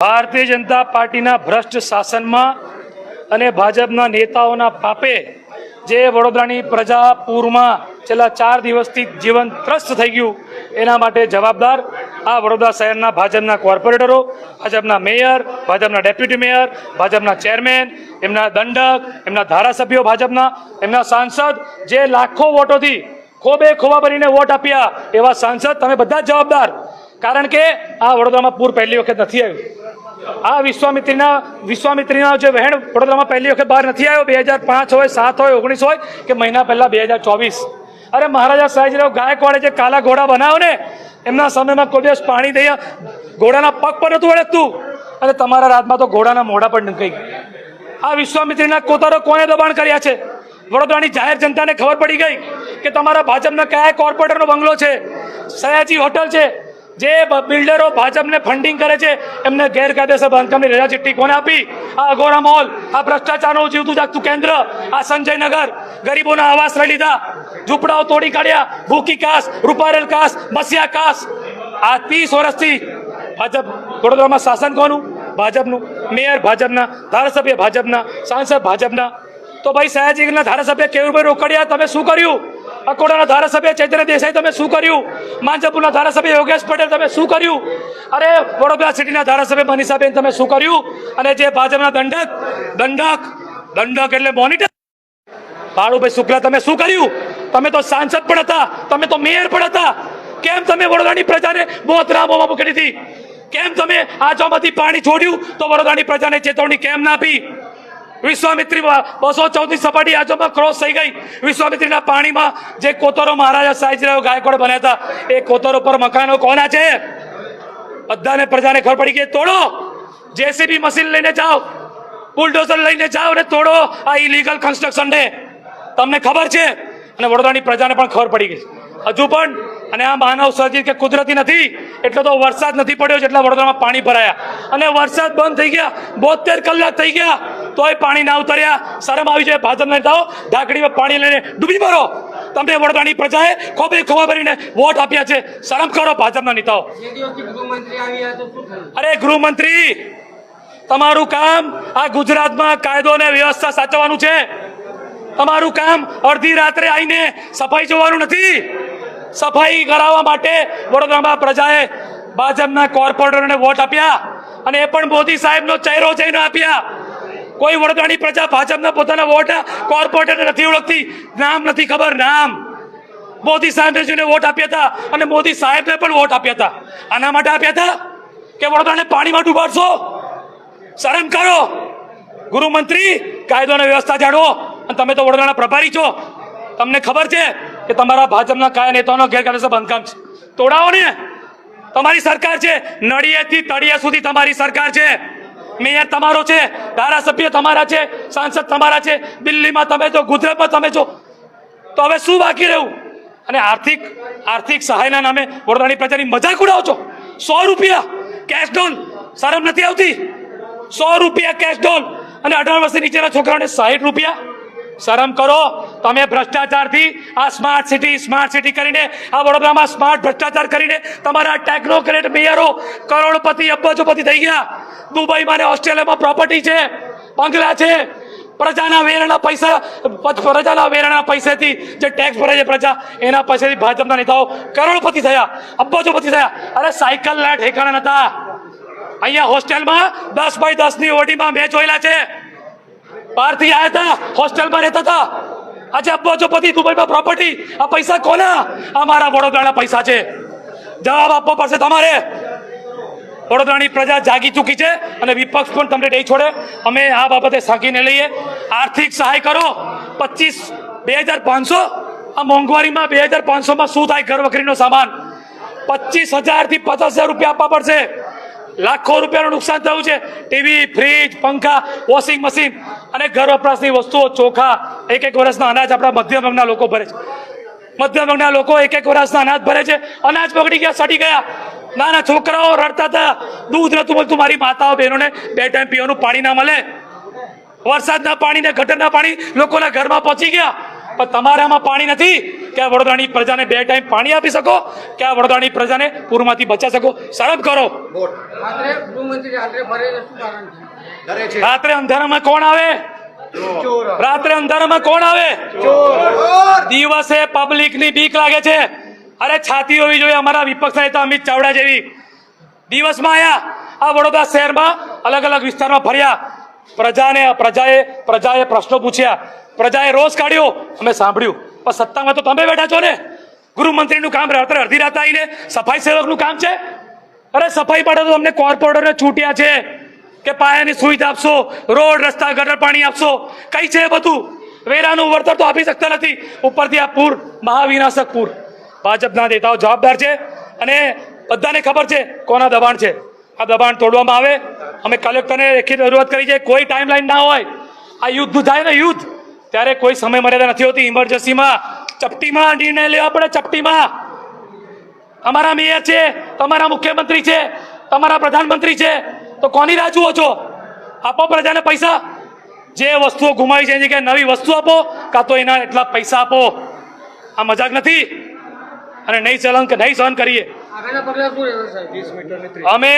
ભારતીય જનતા પાર્ટીના ભ્રષ્ટ શાસનમાં અને ભાજપના નેતાઓના પાપે જે વડોદરાની પ્રજા પૂરમાં છેલ્લા ચાર દિવસથી જીવન ત્રસ્ત થઈ ગયું, એના માટે જવાબદાર આ વડોદરા શહેરના ભાજપના કોર્પોરેટરો, ભાજપના મેયર, ભાજપના ડેપ્યુટી મેયર, ભાજપના ચેરમેન, એમના દંડક, એમના ધારાસભ્યો ભાજપના, એમના સાંસદ જે લાખો વોટોથી ખોબે ખોબા બનીને વોટ આપ્યા એવા સાંસદ તમે બધા જવાબદાર. કારણ કે આ વડોદરામાં પૂર પહેલી વખત નથી આવ્યું. આ વિશ્વામિત્રીના વિશ્વામિત્રીના જે વહેણ વડોદરામાં પહેલી વખત બહાર નથી આવ્યો, બે હજાર પાંચ હોય, સાત હોય, ઓગણીસ હોય, કે મહિના પહેલા બે હજાર ચોવીસ. અરે મહારાજા સયાજીરાવ ગાયકવાડે જે કાલા ઘોડા બનાવ્યો ને, એમના સમયમાં કોઈ દિવસ પાણી દઈએ, ઘોડાના પગ પર નતું અડકતું અને તમારા રાતમાં તો ઘોડાના મોઢા પર ગયું. આ વિશ્વામિત્રીના કોતારો કોણે દબાણ કર્યા છે? વડોદરાની જાહેર જનતાને ખબર પડી ગઈ કે તમારા ભાજપના કયા કોર્પોરેટરનો બંગલો છે? સયાજી હોટલ છે. જે બિલ્ડરો ભાજપને ફંડિંગ કરે છે, એમને ગેરકાયદેસર બાંધકામની રજા ચિઠ્ઠી કોને આપી? આ અઘોરા મોલ આ ભ્રષ્ટાચારનું જીવતું જાગતું કેન્દ્ર, આ સંજયનગર, ગરીબોના આવાસ લઈ લીધા, ઝૂંપડાઓ તોડી કાઢ્યા, ભૂકી કાસ રૂપારેલ કાસ મસિયા કાસ આ ત્રીસ વર્ષથી ભાજપ, વડોદરામાં શાસન કોનું? ભાજપનું. મેયર ભાજપના, ધારાસભ્ય ભાજપના, સાંસદ ભાજપના. તો ભાઈ સયાજીના ધારાસભ્ય કેવુભાઈ રોકડિયા? તમે શું કર્યું? અકોડાના ધારાસભ્ય ચૈતન્ય દેસાઈ, તમે શું કર્યું? માંજપુરના ધારાસભ્ય યોગેશ પટેલ, તમે શું કર્યું? અરે, વડોદરા સિટીના ધારાસભ્ય મનીષાબેન, તમે શું કર્યું? અને જે ભાજપના દંડક દંડક દંડક એટલે મોનિટર ભાડુભાઈ શુક્લા, તમે શું કર્યું? તમે તો સાંસદ પણ હતા, તમે તો મેયર પણ હતા. કેમ તમે વડોદરાની પ્રજાને મોતરા મોમાં મૂકી દીધી? કેમ તમે આ ચોમાંથી પાણી છોડ્યું? તો વડોદરાની પ્રજાને ચેતવણી કેમ ના આપી? વિશ્વામિત્રી બસો ચૌદની સપાટી આજોમાં ક્રોસ થઈ ગઈ. વિશ્વામિત્રીના પાણીમાં જે કોતરો મહારાજા સાહેજરાવ ગાયકવાડ બન્યા હતા, એ કોતરો પર મકાનો કોના છે? બધાને પ્રજાને ખબર પડી ગઈ તોડો. જેસીબી મશીન લઈને જાઓ. બુલડોઝર લઈને જાઓ અને તોડો. આ ઇલીગલ કન્સ્ટ્રક્શન ને તમને ખબર છે? અને વડોદરાની પ્રજાને પણ ખબર પડી ગઈ. હજુ પણ, અને આ માનવ સર્જિત કે કુદરતી નથી, એટલો તો વરસાદ નથી પડ્યો જેટલા વડોદરામાં પાણી ભરાયા. અને વરસાદ બંધ થઈ ગયા, બોતેર કલાક થઈ ગયા. તોય પાણી ના ઉતર્યા. શરમ આવી જાય ભાજપ નેતાઓ ઢાકડીમાં પાણી લઈને ડૂબી મરો. તમને વડોદરાની પ્રજાએ ખોબે ખોબા ભરીને વોટ આપ્યા છે. શરમ કરો ભાજપના નેતાઓ. અરે ગૃહમંત્રી, તમારું કામ આ ગુજરાતમાં કાયદો અને વ્યવસ્થા સાચવવાનું છે. તમારું કામ અડધી રાત્રે આવીને સફાઈ જોવાનું નથી. સફાઈ કરાવવા માટે વડોદરામાં પ્રજાએ ભાજપના કોર્પોરેટરને વોટ આપ્યા. અને એ પણ મોદી સાહેબનો ચહેરો જઈને આપ્યા. કોઈ વડોદરાની પ્રજા ભાજપના પોતાના વોટ કોર્પોરેટરને નથી ઓળખતી. નામ નથી ખબર, નામ. મોદી સાહેબને વોટ આપ્યા હતા અને મોદી સાહેબને પણ વોટ આપ્યા હતા. આના માટે આપ્યા હતા કે વડોદરાને પાણીમાં ડૂબાડશો. શરમ કરો. ગૃહમંત્રી કાયદો અને વ્યવસ્થા જાળવો અને તમે તો વડોદરાના પ્રભારી છો. તમને ખબર છે કે તમારા ભાજપના કયા નેતાઓનો ગેરકાયદેસર બંધકામ છે. તોડાવો ને. તમારી સરકાર છે. નડિયેથી તળિયા સુધી તમારી સરકાર છે. મેયર તમારો છે, ધારાસભ્ય તમારા છે, સાંસદ તમારા છે, દિલ્હીમાં તમે છો ગુજરાતમાં તમે છો તો હવે શું બાકી રહ્યું? અને આર્થિક આર્થિક સહાયના નામે વડોદરાની પ્રજાની મજાક ઉડાવો છો? સો રૂપિયા કેશ ડોલ શરમ નથી આવતી? સો રૂપિયા કેશ ડોલ અને અઢાર વર્ષથી નીચેના છોકરાઓને સાહીઠ રૂપિયા શરમ કરો. તમે ભ્રષ્ટાચારથી આ સ્માર્ટ સિટી સ્માર્ટ સિટી કરીને, આ વડોદરામાં સ્માર્ટ ભ્રષ્ટાચાર કરીને તમારા ટેકનોક્રેટ મેયરો કરોડપતિ, અબજોપતિ થઈ ગયા. દુબઈમાં ને ઓસ્ટ્રેલિયામાં પ્રોપર્ટી છે, બંગલા છે. પ્રજાના વેરાના પૈસા, પ્રજાના વેરાના પૈસાથી જે ટેક્સ ભરે છે પ્રજા, એના પૈસાથી ભાજપના નેતાઓ કરોડપતિ થયા, અબજોપતિ થયા. અરે સાયકલના ઠેકાણા નતા. અહીંયા હોસ્ટેલમાં દસ બાય દસની ઓડીમાં મેં જોયેલા છે. બહારથી આવ્યા હતા, હોસ્ટેલમાં રહેતા હતા. આજે અબજોપતિ દુબઈમાં પ્રોપર્ટી આ પૈસા કોના? અમારા વડોદરાના પૈસા છે. જવાબ આપવો પડશે તમારે. વડોદરાની પ્રજા જાગી ચૂકી છે અને વિપક્ષ પણ તમને નહીં છોડે. અમે આ બાબતે સાંકીને લઈએ. આર્થિક સહાય કરો. પચીસ, બે હજાર પાંચસો, આ મોંઘવારીમાં બે હજાર પાંચસોમાં શું થાય ઘર વખરીનો સામાન? પચીસ હજારથી પચાસ હજાર રૂપિયા આપવા પડશે. લાખો રૂપિયાનું નુકસાન થયું છે. ટીવી, ફ્રીજ, પંખા, વોશિંગ મશીન અને ઘર વપરાશની વસ્તુઓ ચોખા એક એક વર્ષના અનાજ આપણા મધ્યમ વર્ગના લોકો ભરે છે. મધ્યમ વર્ગના લોકો એક એક વર્ષના અનાજ ભરે છે. અનાજ બગડી ગયા, સડી ગયા. નાના છોકરાઓ રડતા હતા. દૂધ નતું મળતું. મારી માતાઓ બહેનોને બે ટાઈમ પીવાનું પાણી ના મળે. વરસાદના પાણી ને ગટરના પાણી લોકોના ઘરમાં પહોંચી ગયા. પણ તમારામાં પાણી નથી. કે આ વડોદરાની પ્રજાને બે ટાઈમ પાણી આપી શકો કે આ વડોદરાની પ્રજાને પૂરમાંથી બચાવી શકો. શરમ કરો. રાત્રે અંધારામાં કોણ આવે? રાત્રે અંધારામાં કોણ આવે? દિવસે પબ્લિકની બીક લાગે છે. અરે છાતી હોવી જોઈએ અમારા વિપક્ષ નેતા અમિત ચાવડા જેવી. દિવસમાં આયા આ વડોદરા શહેરમાં અલગ અલગ વિસ્તારમાં ફર્યા. પ્રજાને પ્રજાએ પ્રજાએ પ્રશ્નો પૂછ્યા. પ્રજાએ રોષ કાઢ્યો. અમે સાંભળ્યું. પણ સત્તામાં તો તમે બેઠા છો ને. ગૃહમંત્રીનું કામ રાત્રે અડધી રાત આવીને સફાઈ સેવકનું કામ છે. અરે સફાઈ પાડે તો અમને કોર્પોરેટરને છૂટ્યા છે કે પાયાની સુવિધા આપશો, રોડ, રસ્તા, ગટર પાણી આપશો. કઈ છે બધું? વેરાનું વળતર તો આપી શકતા નથી. ઉપરથી આ પૂર, મહાવિનાશક પૂર. ભાજપના નેતાઓ જવાબદાર છે અને બધાને ખબર છે કોના દબાણ છે. આ દબાણ તોડવામાં આવે. અમે કલેક્ટરને લેખિત રજૂઆત કરી છે, કોઈ ટાઈમલાઈન ના હોય. આ યુદ્ધ થાય ને યુદ્ધ. ત્યારે કોઈ સમય મર્યાદા નથી હોતી. ઇમરજન્સીમાં ચપટીમાં નિર્ણય લેવા પડે ચપટીમાં. અમારા મેયર છે તમારા મુખ્યમંત્રી છે તમારા પ્રધાનમંત્રી છે તો કોની રાહ જુઓ છો? આપો પ્રજાને પૈસા. જે વસ્તુઓ ગુમાવી છે જગ્યાએ નવી વસ્તુ આપો કાં તો એના એટલા પૈસા આપો. આ મજાક નથી? અને નહીં ચલન નહીં સહન કરીએ. અમે